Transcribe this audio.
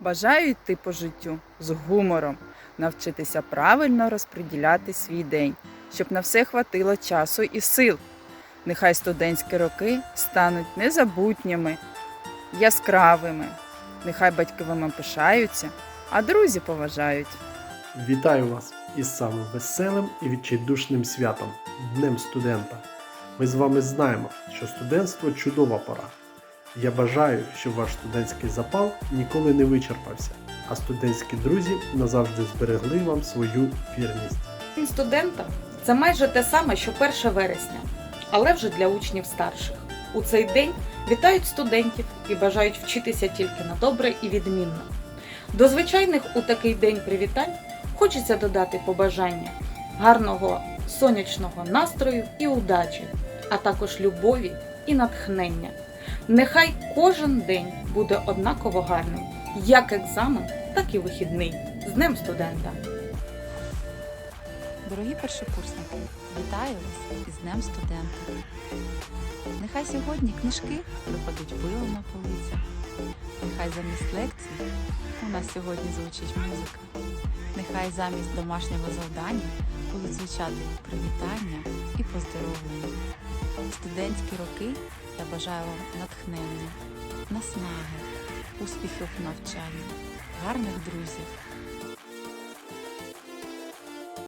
Бажаю йти по життю з гумором, навчитися правильно розподіляти свій день, щоб на все хватило часу і сил. Нехай студентські роки стануть незабутніми, яскравими. Нехай батьки вами пишаються, а друзі поважають. Вітаю вас із самим веселим і відчайдушним святом Днем студента. Ми з вами знаємо, що студентство чудова пора. Я бажаю, щоб ваш студентський запал ніколи не вичерпався, а студентські друзі назавжди зберегли вам свою вірність. День студента це майже те саме, що 1 вересня, але вже для учнів старших. У цей день вітають студентів і бажають вчитися тільки на добре і відмінно. До звичайних у такий день привітань хочеться додати побажання гарного сонячного настрою і удачі, а також любові і натхнення. Нехай кожен день буде однаково гарним, як екзамен, так і вихідний. З Днем студента! Дорогі першокурсники, вітаю вас із Днем студента. Нехай сьогодні книжки виходять пилом на полицях. Нехай замість лекцій у нас сьогодні звучить музика. Нехай замість домашнього завдання будуть звучати привітання і поздоровлення. Студентські роки я бажаю вам натхнення, наснаги, успіхів в навчанні, гарних друзів